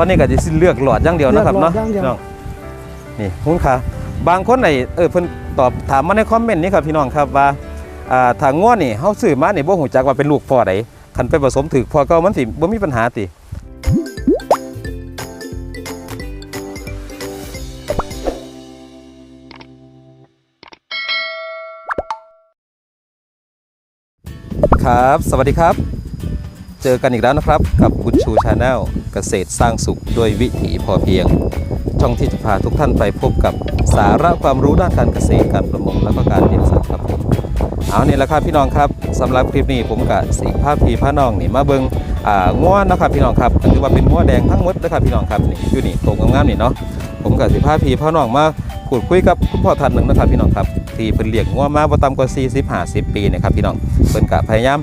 อนนี้ก็จะเลือกหลอดอย่างเดียวนะครับเลือกหลอเนาะดอย่างเดียวพี่น้องนี่คุณค่ะบางคนไหนเออเพิ่นตอบถามมาในคอมเมนต์นี้ครับพี่น้องครับว่าอ่าถ้าง้อนี่เฮาซื้อมานี่บ่ฮู้จักว่าเป็นลูกพ่อใดคันไปผสมถึกพ่อเก่ามันสิบ่มีปัญหาติครับ สวัสดีครับ เจอกันอีกแล้วนะครับ กับบุญชูชาแนล เกษตรสร้างสุขด้วยวิถีพอเพียง ช่องที่จะพาทุกท่านไปพบกับสาระความรู้ด้านการเกษตรการประมงและก็การเลี้ยงสัตว์ครับผมเอาเนี่แหละครับพี่น้องครับสำหรับคลิปนี้ผมกับสีภาพพีพระน้องนี่มาเบิงอ่าง้วนนะครับพี่น้องครับก็คือว่าเป็นง้วแดงทั้งหมดนะครับพี่น้องครับนี่อยู่นี่ตรงงามๆนี่เนาะผมกับสีภาพพีพระน้องมาพูดคุยกับคุณพ่อท่านหนึ่งนะครับพี่น้องครับที่เป็นเลี้ยงง้วมาบ่ต่ำกว่า40 50ปีนะครับพี่น้องเพิ่นกะพยายาม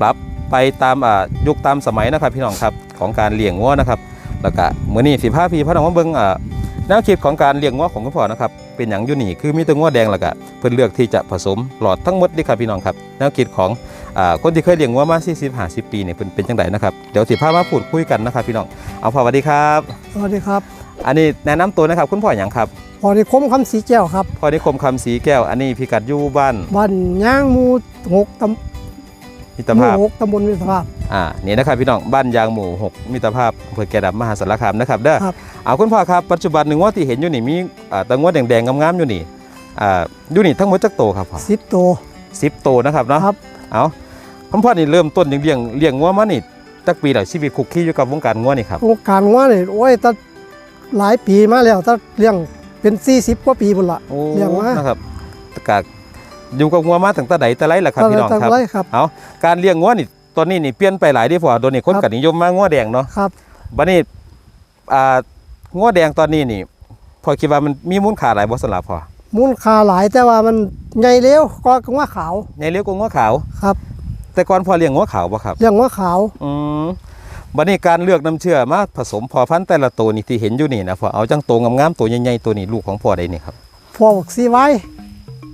ปรับ ไปตามอ่ายุคตามสมัยนะครับพี่น้องครับของการเลี้ยงง้วนะครับแล้วก็มื้อนี้สีภาพพีพระน้องมาเบิงอ่าแนวคิดของการเลี้ยงง้อของคุณพ่อนะครับเป็นอย่างอยูนี่คือมีแตัวง้อแดงแล้วก็เพิ่นเลือกที่จะผสมหลอดทั้งหมดนี่ครับพี่น้องครับแนวคิดของอาคนที่เคยเลี้ยงง้อมา40 50ปีเนี่ยเพิ่นเป็นจังไดนะครับเดี๋ยวสิพามาพูดคุยกันนะครับพี่น้องเอาพ่อสวัสดีครับสวัสดีครับ อันนี้แนะนำตัวนะครับคุณพ่ออย่างครับพอได้คมคำสีแก้วครับพ่อนิคมคำสีแก้วอันนี้พิกัดอยู่บ้านบ้านย่างหมูหกตำ มิตรหมู่ภาพหกตำบลมิตรภาพอ่านี่นะครับพี่น้องบ้านยางหมู่6มิตรภาพอำเภอแก่ดำมหาสารคามนะครับเด้อครับ เอาคุณพ่อครับปัจจุบันหนึ่งว่าที่เห็นอยู่นี่มีอ่าตะงวดแดงๆงามๆอยู่นี่อ่าอยู่นี่ทั้งหมดจักโตครับพ่อสิบตัว สิบโตนะครับเนาะครับ เอาคุณพ่อนี่เริ่มต้นเลี้ยงเลี้ยงงัวมานี่จักปีแล้วชีวิตคุกคีอยู่กับวงการงัวนี่ครับโครงการว่าเนี่ยโอ้ยตั้งหลายปีมาแล้วตั้งเลี้ยงเป็น40กว่าปีพุ่นละ โอ้เลี้ยงมา นะครับกะ อยู่กับงัวมาตั้งแต่ใดแต่ไรล่ะครับพี่น้องตั้งครับไรครับเอาการเลี้ยงงัวนี่ตอนนี้นี่เปลี่ยนไปหลายเดีพอโดนนี่คนครับกันิยมมางัวแดงเนาะครับบัดนี้อ่างัวแดงตอนนี้นี่พอคิดว่ามันมีมูลค่าหลายบ่สำหรับพอมูลค่าหลายแต่ว่ามันใหญ่เร็วก็กว่าขาวในเลี้ยงกว่างัวขาวครับ แต่ก่อนพอเลี้ยงงัวขาวบ่ครับเลี้ยงว่าขาวอืมบัดนี้การเลือกน้ำเชื่อมาผสมพอพันธุ์แต่ละตัวนี่ที่เห็นอยู่นี่นะพอเอาจังตัวงามๆตัวใหญ่ๆตัวนี้ลูกของพ่อใดนี่ครับพอบอกซีไว้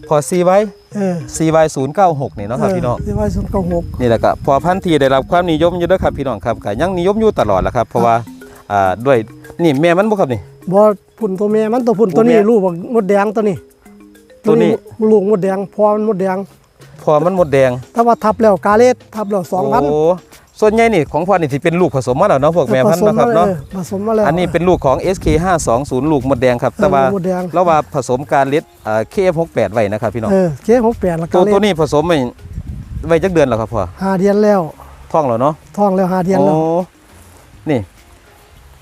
พอซีไว้เออ CY 0 9 6นี่เนาะครับพี่น้องซีไว้ศูนย์เก้าหกนี่แหละก็พอพันธุ์ที่ได้รับความนิยมอยู่เด้อครับพี่น้องครับก็ยังนิยมอยู่ตลอดแหละครับ เพราะว่าอ่าด้วยนี่แม่มันบ่ครับนี่บ่พุ่นตัวแม่มันตัวพุ่นตัวนี้ตัวแม่ลูกบักมดแดงตัวนี้ตัวนี้ ลูกมดแดงพอมันมดแดง พอมันหมดแดง ถ้าว่าทับแล้วกาเลสทับแล้วสองพันโอ้ ส่วนใหญ่นี่ของพ่อนี่สิเป็นลูกผสมมาแล้วเนาะพวกแม่พันธุ์เนาะครับเนาะผสมมาแล้วอันนี้เป็นลูกของ SK 520ลูกหมดแดงครับ แต่ว่าเออมดแดงเราว่าผสมการเล็ดอ่า KF68 ไว้นะครับพี่น้องเออเคหกแปดแล้วตัวกาเลตัวสนี้ผสมไว้ไว้จักเดือนแล้วครับพ่อหาเดือนแล้วท้องแล้วเนาะท้องแล้วหาเดือนแล้วโอ้นี่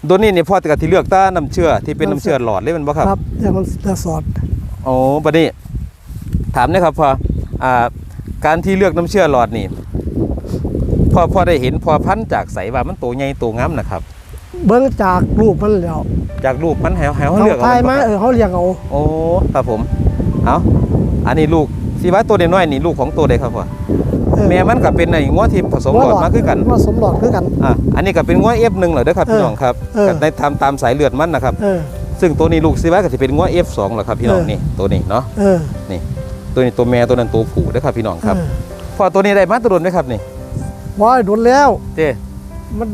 ตัวนี้นี่พ่อจะกที่เลือกต้าน้ำเชื่อที่เป็นน้ำเชื่อหลอดเลยแมันบ่ครับครับเดี๋ยวมันจะสอดโอ้บัดนี้ถามนะครับพออ่าการที่เลือกน้ำเชื่อหลอดนี่ พอพอได้เห็นพอพันธุ์จากใสว่ามันโตใหญ่โตงามนะครับ เบิ้งจากรูปมันแล้วจากรูปมันแหวแหวเขาเลือกเอาทายมาบ่ครับเออเขาเลี้ยงเอาโอ้ครับผมเอาอันนี้ลูกสีว่าตัวน้อยๆนี่ลูกของตัวใดครับพ่อเออแม่มันก็เป็นไอ้งัวที่ผสมหลอดมาคือกันผสมหลอดคือกันอะอันนี้ก็เป็นงัว F1 เหรอเด้อครับพี่น้องครับเออก็ได้ทำตามสายเลือดมันนะครับเออซึ่งตัวนี้ลูกสีว่าก็จะเป็นงัว F2 เหรอครับพี่น้องเออนี่ตัวนี้เนาะเออตัวนี้ตัวแม่ตัวนั้นตัวผู้เด้อครับพี่น้องครับเออพอตัวนี้ได้มาตัวโดนไหมครับนี่ ว่าโดนแล้ว เจ้มัน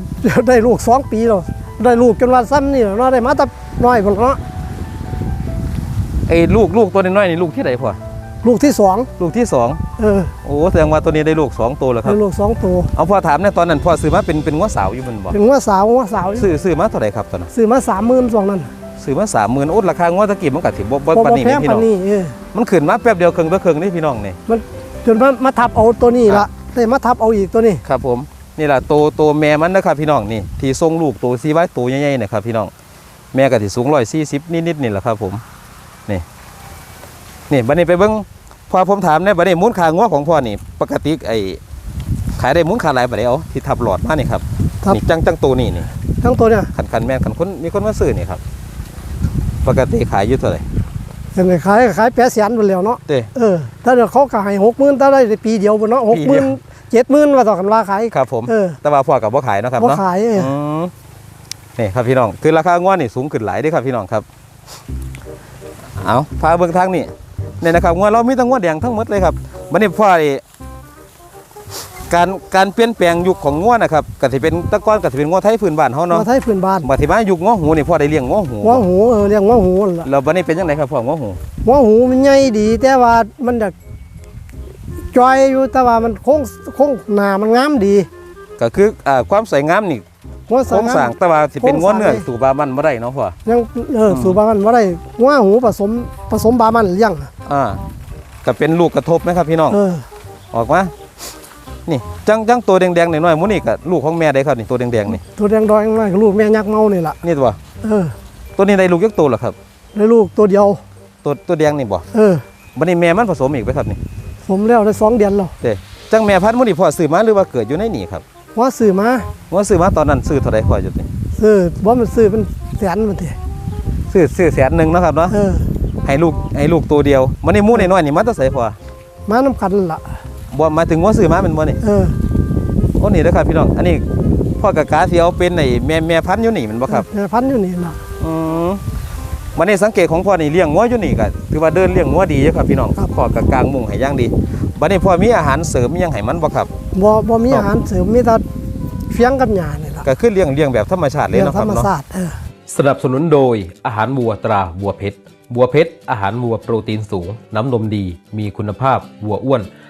ได้ลูกสองปีแล้วได้ลูกจนว่าสั้นนี่เนาะได้มาแต่น้อยพุ่นเนาะไอ้ลูกลูกตัวน้อยๆนี่ลูกที่ไหนพ่อลูกที่สองลูกที่สองเออโอ้แสดงว่าตัวนี้ได้ลูกสองตัวแล้วครัได้บลูกสองตัวเอาพ่อถามเนี่ยตอนนั้นพ่อซื้อมาเป็นเป็นงัวสาวอยู่มันบอกเป็นว่าสาวว่าสาวซื้อซื้อมาเท่าไหร่ครับตอนนั้นซื้อมาสามหมื่นสองนั่นซื้อมาสามหมื่นโอ้ราคางัวตะกี้มันก็ถือบ่บ่บ่ปานบ่นี้แพนี่งพี่ปาน้นองนี้เออมันขึ้นมาแป๊บเดียวครึ่งต่อครึ่งนี่พี่น้องนี่จนมามาทับเอาตัวนี้ละ ได้มาทับเอาอีกตัวนี้ครับผมนี่แหละตัวตัวแม่มันนะครับพี่น้องนี่ที่ทรงลูกตัวซีไว้ตัวใหญ่ๆนะครับพี่น้องแม่ก็ที่สูงร้อยสี่สิบนิดๆนี่แหละครับผมนี่นี่บัดนี้ไปเบิ้งพอผมถามเนี่ยบัดนี้มูลค่างัวของพ่อนี่ ปกติไอ้ขายได้มูลค่าหลายบัดนี้เอาที่ทับหลอดมานี่ครับทับนี่จังจังตัวนี่นี่ทั้งตัวเนี่ยขันขันแม่นขันคนมีคนมาซื้อนี่ครับ ปกติขายอยู่เท่าไหร่ เห็นไหมขายขายแปดแสนหมดแล้วเนาะเต้เออถ้าเดี๋ยวเขาขายหกหมื่นถ้าได้ปีเดียวบนเนาะหกปีหเดีมื่ยนวเจ็ดหมื่นว่าต่อกันราขายครับผมเออแต่ว่าพ่อกับบ่ขายเนาะครับว่าเนาะขายเอออืมนี่ครับพี่น้องคือราคาง้วนี่สูงขึ้นหลายเด้อครับพี่น้องครับ เอาพาเบิ่งทางนี่นี่นะครับง้วเรามีทั้งง้วแดงทั้งหมดเลยครับบัดนี้พ่อนี่ การการเปลี่ยนแปลงยุคของงัวนะครับก็สิเป็นแตะก้อนก็สิเป็นงัวไทยพื้นบ้านเฮาหัเนาะวไทยพื้นบ้านมาที่มายุคงัวหูนี่พ่อได้เลี้ยงงัวหูหัวหูเออเรียกหัวหูนั่นล่ะแล้วบัดนี้เป็นจังไดครับพ่องัวหูหัวหูมันใหญ่ดี แต่ว่ามันจะจอยอยู่แต่ว่ามันโค้งโค้งหน้ามันงามดี ก็คืออ่าความสวยงามนี่หัวโครงสร้างแต่ว่าสิเป็นงัวเนื้อโครงสร้างสู่บามันบ่ได้เนาะพ่อยังเออสู่บามันบ่ได้หัวหูผสมผสมบามันเลี้ยงอ่าก็เป็นลูกกระทบนะครับพี่น้องเออออกมา นี่ จังจังตัวแดงๆหน่อยๆหมูนี่ก็ลูกของแม่ได้ครับนี่ตัวแดงๆนี่ตัวแดงดอยน้อยลูกแม่ยักษ์เมานี่ล่ะนี่ตัวเออตัวนี้ได้ลูกยักษ์ตัวเหรอครับได้ลูกตัวเดียว ตัวตัวแดงนี่บ่เออบัดนี้แม่มันผสมอีกไปครับนี่ผมแล้วได้สองเดือนแล้วเด้จังแม่พันธุ์หมูนี่พ่อซื้อมาหรือว่าเกิดอยู่ในนี่ครับหัวซื้อมาว่าซื้อมาตอนนั้นซื้อเท่าไหร่พ่ออยู่นี่ซื้อบ่มันซื้อเป็นแสนมันทีซื้อซื้อแสนหนึงเนาะครับเนาะเออให้ลูกให้ลูกตัวเดียวมันนี่หมูน้อยๆนี่มันจะใส่พ่อมาน้ำกันนั่นล่ะ บ่หมายถึงว่าซื้อมาเป็นบ่นี่เออโอ้นี่เด้อครับพี่น้อง อันนี้พ่อกะกาสิเอาเป็นไอ้แม่แม่พันธุ์อยู่นี่แมันบ่ครับแม่พันธุ์อยู่นี่ล่ะอืมวันนี้สังเกตของพ่อนี่เลี้ยงงัวอยู่นี่ก็ถือว่าเดินเลี้ยงงัวดีอยู่ครับพี่น้องพ่อกะกลางมุงให้อย่างดีบัดนี้พ่อมีอาหารเสริมมีหยังให้มันบ่ครับบ่บ่มีอาหารเสริมมีแต่เฟียงกับหญ้านี่ล่ะก็คือเลี้ยงเลี้ยงแบบธรรมชาติเลยเรื่องเนาะธครรับรมเนาะชาติเออสนับสนุนโดยอาหารวัวตราวัวเพชรวัวเพชรอาหารวัวโปรตีนสูง น้ำนมดี มีคุณภาพวัวอ้วน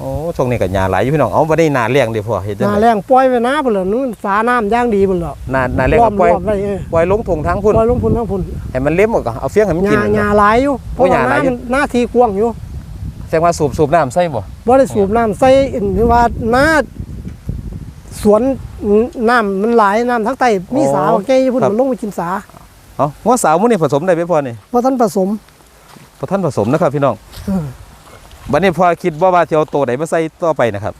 โอ้ช่วงนี้ก็หญ้าหลายอยู่พี่น้องเอาบ่ได้นาเลี้ยงเดิพ่อเฮ็ดหจังน้าได๋แรงปล่อยไว้นะพุ่นล่ะนู้นสาน้ำย่างดีพุ่นล่ะนานาเลี้ยงก็ปล่อยรอบๆไว้เออ ปล่อยลงทงทางพุ่นปล่อยลงพุ่นทั้งพุ่นให้มันเล็มก็เอาเฟียงให้มันหกินญ้าหญ้าหลายอยู่เพโอ้ราะหว่าญ้าหลายอยู่ น้ำหน้าที่กว้างอยู่แสดงว่าสูบสูบน้ำใส่บ่ บ่ได้สูบน้ำใส่หรือว่าหน้าสวนน้ำมันหลายน้ำทั้งใต้มีสาว่าแกอยู่พุ่นมันลงไปกินสาเอาหัวสาวมื้อนี้ผสมได้ไหมพ่อนี่เพราะท่านผสมบ่ท่านผสมนะครับพี่น้อง เออ บัดนี้พ่อคิดว่าว่าจะเอาตัวใดมาใส่ต่อไปนะครับ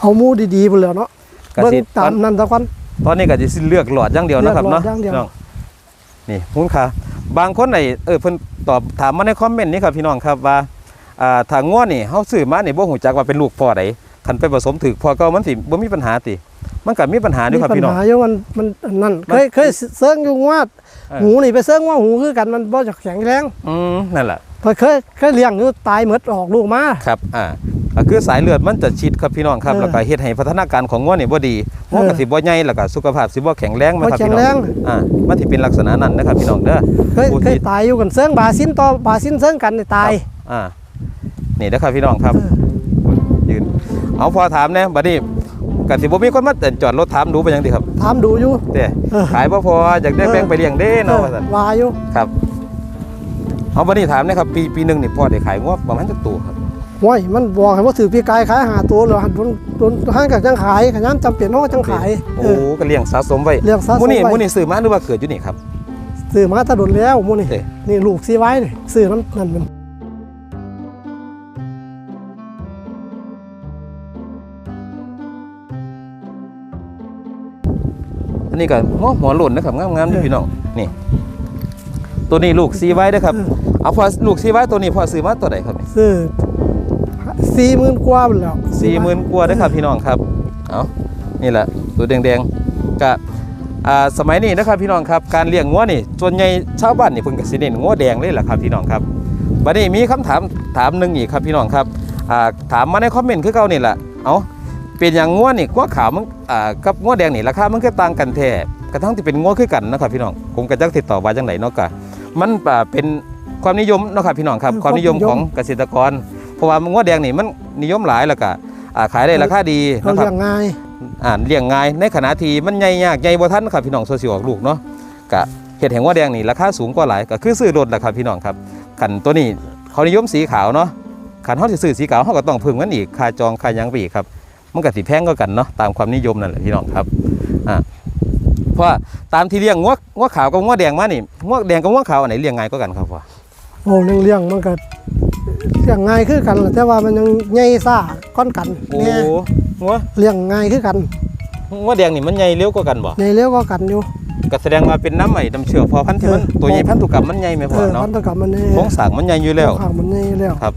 เอาหมูดีๆพุ่นแล้วเนาะก็เบิ่งสิตามนั้นตะกัน ตอนนี้ก็จะสิเลือกหลอดอย่างเดียวนะครับเลือกหลอเนาะดอย่างเดียว พี่น้องนี่คุณค่ะ บางคนไหนเออเพิ่นตอบถามมาในคอมเมนต์นี้ครับพี่น้องครับว่าอ่าถ้าง้อนี่เฮาซื้อมานี่บ่ฮู้จักว่าเป็นลูกพ่อใดคันไปผสมถึกพ่อเก่ามันสิบ่มีปัญหาติ มันก็มีปัญหาด้วยครับมีพี่น้ปัองญหาอยู่มันมันอันนั่นมันเคยเคยเซิงอยู่ว่าเออ หูนี่ไปเซิงว่าหูคือกันมันบ่จะแข็งแรง อืมนั่นแหละเคยเคยเคยเลี้ยงอยู่ตายหมดออกลูกมา ครับอ่าก็คือสายเลือดมันจะชิดครับพี่น้องครับเออแล้วก็เฮ็ดให้พัฒนาการของง้อนี่บ่ดีง้อก็เออสิบ่ใหญ่แล้วก็สุขภาพสิบ่แข็งแรงนะครับบ่แข็พี่งน้อแรงงอ่ามันสิเป็นลักษณะนั้นนะครับพี่น้องเด้อเคยผู้เคที่ยตายอยู่กันเซิงบาซินต่อบาซินเซิงกันนี่ตายอ่านี่นะครับพี่น้องครับ เออยืน เอาพอถามเนี่ยบัดนี้กสิบ่มีคนมาเต้นจอดรถถามดูไปยังดีครับถามดูอยู่เด้เออ ขายบ่พออยากได้เออแบ่งไปเลี้ยงเด้เนาะว่าซั่นว่าอยู่ ครับ เอาบัดนี้ถามเนะครับปีปีหนึงนี่พ่อได้ขายงวประมาณจักตัวครับห้วยมันบอกให้ว่าถือพี่กายขายหาตัวเหรอหันโดนโดนห้างกับจังขายขยันจำเป็นเนาะจังขายโอ้เออก็เลี้ยงสะสมไว้เลี้ยงสะสมมื้อนี้ไว้มื้อนี้ซื้อมาหรือว่าเกิดอยู่นี่ครับซื้อมาแตะดนแล้วหมูนี่เด้นี่ลูกซีไว้นี่ซื้อน้ำนั่นมันอันนี้ก็หัวหัวหล่นนะครับงามๆนี่พี่น้องนี่ ตัวนี้ลูกซีไว้เด้อครับ เอาพอลูกซีไว้ตัวนี้พอซื้อมาตัวใดครับนี่ซื้อสี่หมื่นกว่าหมดแล้วสี่หมื่นกว่าเด้อครับพี่น้องครับเอานี่แหละตัวแดงๆกะอ่าสมัยนี้นะครับพี่น้องครับการเลี้ยงงัวนี่ส่วนใหญ่ชาวบ้านนี่เพิ่นก็สิเน้นงัวแดงเลยล่ะครับพี่น้องครับบัดนี้มีคำถามถามหนึงอีกครับพี่น้องครับอ่าถามมาในคอมเมนต์คือเก่านี่แหละเอาเป็นอย่างงัวนี่งัวขาวมันอ่ากับงัวแดงนี่ราคามันก็ต่างกันแท้กระทั่งที่เป็นงัวคือกันนะครับพี่น้องผมก็จักติดต่อว่าจังไดเนาะกะ มันอ่าเป็นความนิยมเนาะครับพี่น้องครับความนิยมของเกษตรกร เพราะว่างัวแดงนี่มันนิยมหลายแล้วก็อ่าขายได้ราคาดีเขานะครับเลี้ยงง่ายอ่านเลี้ยงง่ายในขณะที่มันใหญ่ยากใหญ่บ่ทันครับพี่น้องโซเชียลออกลูกเนาะกะเห็ดแห่งว่าแดงนี่ราคาสูงกว่าหลายก็คือซื้อรถแหละครับพี่น้องครับขันตัวนี้เขานิยมสีขาวเนาะขันเขาสิซื้อสีขาวเขาก็ต้องเพิ่มกันอีกค่าจองค่าหยังไปอีกครับมันก็สิแพงก็กันเนาะตามความนิยมนั่นแหละพี่น้องครับอ่าเพราะว่าตามที่เลี้ยงงัวงัวขาวกับงัวแดงมานี่งัวแดงกับงัวขาวอันไหนเลี้ยงง่ายกว่ากันครับพ่อโอ้เลี้ยงเลี้ยงมันก็เลี้ยงง่ายคือกันแหละแต่ว่ามันยังใหญ่ซ่าก้อนกันโอ้เนี่ยงัวเลี้ยงง่ายคือกันงัวแดงนี่มันใหญ่เร็วกว่ากันบ่ใหญ่เลี้ยวก็กันอยู่อก็แสดงว่าเป็นน้ำใหม่น้ำเชื่อพอพันธุ์ที่มันเออตัวใหญ่พันธุกรรมมันใหญ่ไหมพ่เอออเนาะพันธกรรมมันนี่โครงสร้างมันใหญ่อยู่แล้วข้างมันใหญ่แล้วครับ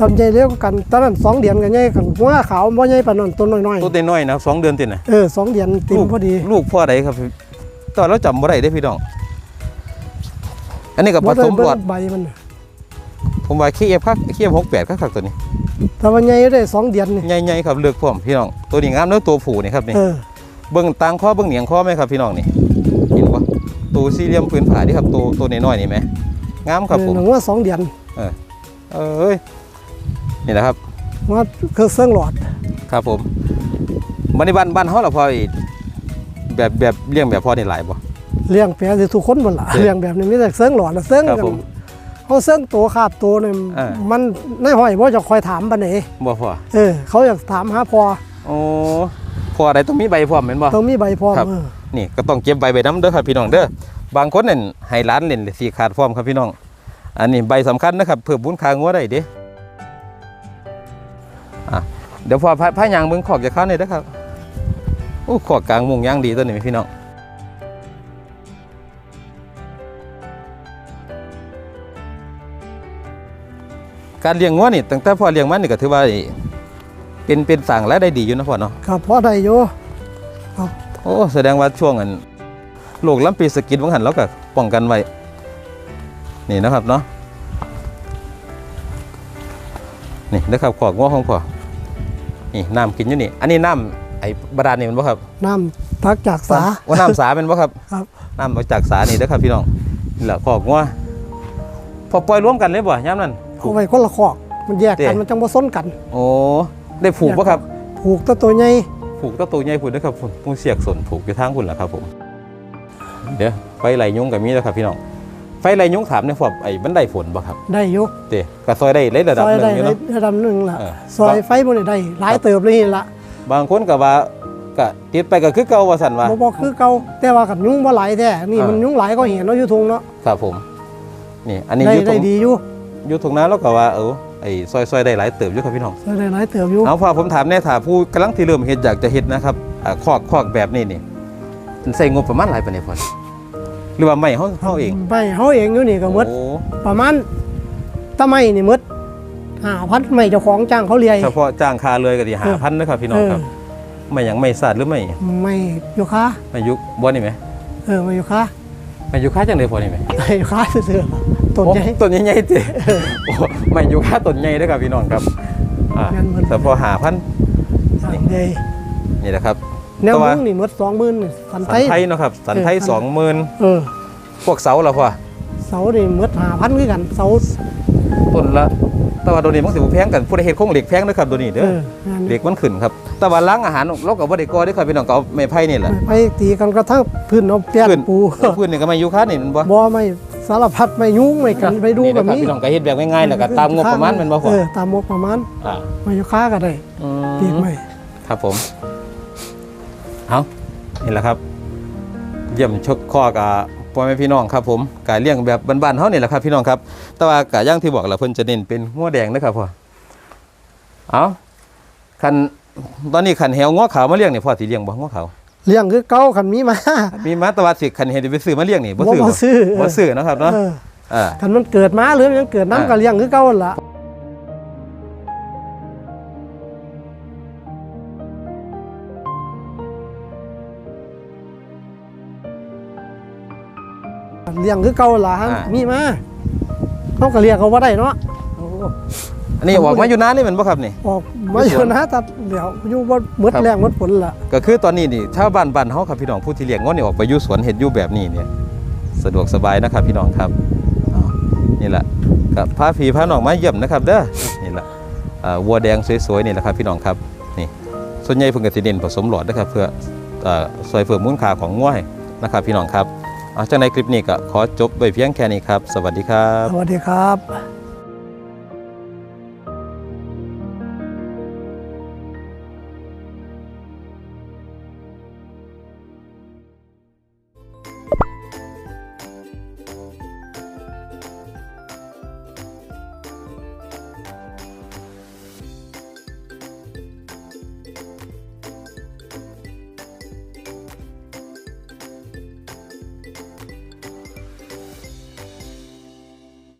ทำใหญ่เร็วกันตอนนั้นสองเดือนกันใหญ่กันหัวขาวบ่ใหญ่ปานนั้นต้นน้อยตัวน้อยๆนะสองเดือนติดนะๆเออสองเดือนเต็มลูกพอดี ลูกพ่อใดครับตอนเราจำบ่ได้ได้อพี่น้อง อันนี้กับผสมหลอดใบมันผมว่าขี้เอฟคักขี้เอฟหกแปดคักๆตัวนี้แต่ว่าใหญ่ได้สองเดือนนี่ใหญ่ๆครับเลือกพร้อมพี่น้องตัวนี้งามเนื้อตัวผูนี่ครับนี่เออเบิ้งตางข้อเบิ้งเหนียงข้อไหมครับพี่น้องนี่เห็นปะตัวสี่เหลี่ยมพื้นผานี่ครับตัวตัวน้อยๆนี่ไหมงามครับผมหนังว่าสองเดือนเอ้ย นี่แหละครับว่าคือเสื่องหลอดครับผมบันในบ้านบ้านเฮาล่ะพออีแบบแบบเลี้ยงแบบพอนี่หลายบ่เลี้ยงแปรสิทุกคนบ่ล่ะเออเลี้ยงแบบนี้มีแต่เสื่องหลอดน่ะเสื่องครับกันผมเขาเสื่องตัวขาบตัวนี่เออมันในห้อยบ่จะคอยถามปานไหนบ่พอเออ เขาอยากถามหาพอโอ้พออะไรต้องมีใบพร้อมแม่นบ่ต้องมีใบพร้อมครับเออนี่ก็ต้องเก็บใบใบน้ำเด้อครับพี่น้องเด้อบางคนนั่นให้ร้านเล่นเลยสีขาดพร้อมครับพี่น้อง อันนี้ใบสำคัญนะครับเพื่อบุญคางัวได้เด้ อะเดี๋ยวพอพาพายางเบิ่งขอกจะเข้าหน่อยเด้อครับโอ้ขอกกลางมุงยางดีตัวนี้พี่น้องการเลี้ยงงัวนี่ตั้งแต่พ่อเลี้ยงมันนี่ก็ถือว่าเป็นเป็นสั่งและได้ดีอยู่นะพ่อเนาะครับพอได้อยู่โอ้แสดงว่าช่วงอันโรคลำปีสกินวังหันเราก็ป้องกันไว้นี่นะครับเนาะนี่นะครับขอกง้อของพ่อ นี่น้ำกินอยู่นี่ อันนี้น้ำไอ้บาดาลนี่มันบ่ครับ น้ำตักจากสาว่าน้ำสาเป็นบ่ครับครับน้ำมาจากสานี่นะครับพี่น้องนี่แหละขอกง้อพอปล่อยรวมกันเลยบ่ย่ามนั้นเอาไว้คนละคอกมันแยกกันเด้มันจังบ่ซ้นกัน โอ้ได้ผูกบ่ครับ ผูกตัวตัวใหญ่ผูกตัวตัวใหญ่พุ่นนะครับพุ่นพุ่นเสียกสนผูกอยู่ทางพุ่นแหละครับผม เดี๋ยวไฟไหลยุงกับมีแล้วครับพี่น้อง ไฟไหลยุงถามในพวกไอ้บันไดฝนบ่ครับ ได้อยู่เตะกระซอยได้เลยระดับซอยหนึ่ได้งอยู่ในเนาะ ระดับหนึ่งล่ะเออ ซอยไฟบ่ได้ได้หลายเติบเลยนี่ล่ะบางคนก็ว่าก็ติดไปก็คือเก่าว่าสั่นว่า บ่บ่คือเก่าแต่ว่ากับยุงบ่หลายแท้นี่เออ มันยุงหลายก็เห็นเนาะอยู่ทุ่งเนาะครับผม นี่ อันนี้ได้อยู่ตรได้งดีอยู่อยู่ตรงนั้นแล้วก็ว่าเออไอ้ซอยซอยได้หลายเติบอยู่ครับพี่น้อง ซอยได้หลายเติบอยู่เอาพอผมถามแน่ถามผู้กำลังที่เริ่มเฮ็ดอยากจะเฮ็ดนะครับอ่าคอกคอกแบบนี้นี่มันใส่งบประมาณหลายปานใดพอ หรือว่าไม่เฮาเฮาเองไปเฮาเองอยู่นี่ก็หมดโอ้ประมาณตะไม้นี่หมด5,000ไม่เจ้าของจ้างเขาเลียเฉพาะจ้างคาเลยก็สิ5,000นะครับพี่น้องครับเไม่หยังไม่สาดหรือไม่ไม่อยู่ค้าไม่ยุกบ่นี่ไหมเออไม่อยู่ค้าไม่ยุค่าจังได๋พอนี่ไหมไม่อยู่ค้าซื่อๆต้นใหญ่โอ้ต้นใหญ่ๆติโอ้ไม่ยุค่าต้นใหญ่เด้อครับพี่น้องครับอ่างั้นมันแต่พอ5,000อย่างใหญ่นี่แหละครับ แนวแต่ว่ามุ้งนี่หมด20,000นี่สันสัไทนยไทยเนาะครับ สันไทยเออสองหมื่นเออ พวกเสาละพ่อเสานี่หมด5,000คือกันเสาต้นละแต่ว่าตัวนี้มันสิบ่แพงกันผู้ใดเฮ็ดโครงเหล็กแพงนะครับตัวนี้เอเด้อองานเหล็กมันขึ้นครับ แต่ว่าล้างอาหารเราก็บ่ได้ก่อเด้อครับพี่น้องก็เอาไม้ไผ่นี่แหละไปตีกันกระทั่งพื้นเอาแป้พื้นปูพื้นนี่ก็ไม่อยู่ค่านี่มันบ่บ่ไม่สารพัดไม่ยุ่งไม่กันไปดูนี่กันะบครับนี้พี่น้องก็เฮ็ดแบบง่ายๆแล้วก็ตามงบประมาณแม่นบ่พ่อเออตามงบประมาณอ่ามาอยู่ค้าก็ได้อืตีมไม่ครับผม เอานี่แหละครับ เยี่ยมชกข้อกับพ่อแม่พี่น้องครับผมการเลี้ยงแบบบ้านๆเฮานี่แหละครับพี่น้องครับแต่ว่ากะย่างที่บอกแล้วเพิ่นจะเน้นเป็นงัวแดงนะครับพ่อเอาคันตอนนี้คันแหวงัวขาวมาเลี้ยงนี่พ่อสิเลี้ยงบ่งัวขาวเลี้ยงคือเก่าคันมีมา มีมาแตะวันสิคันเห็นไปซื้อมาเลี้ยงนี่บ่บ่ซื้อบ่ซื้อบ่ซื้อนะครับเนาะเอออ่าคันมันเกิดมาหรือมันเกิดอ่าน้ำก็เลี้ยงคือเก่าหั่นล่ะ ลี้ยงคือเก่าหั่นล่ะมีมาเฮาก็เลี้ยงเขาบ่าได้เนาะอันนี้ออกมาอยู่นานนี่แมันบ่ครับนี่ ออกมาอยู่นะแต่เดี๋ยวอยู่บ่หมดครับ แรงหมดผลละก็คือตอนนี้นี่ชาวบ้านบ้านเฮาครับพี่น้องผู้ที่เลี้ยงงัวนี่ออกไปอยู่สวนเฮ็ดอยู่แบบนี้เนี่ยสะดวกสบายนะครับพี่น้องครับอ้าวนี่แหละกับพาผีพาน้องมาเยี่ยมนะครับเด้อนี่แหละอ่าวัวแดงสวยๆนี่แหละครับพี่น้องครับนี่ส่วนใหญ่เพิ่นก็สิเน้นผสมหลอดนะครับเพื่อเอ่อช่วยเพิ่มมูลค่าของงัวให้นะครับพี่น้องครับ จากในคลิปนี้ก็ขอจบไว้เพียงแค่นี้ครับ สวัสดีครับ สวัสดีครับ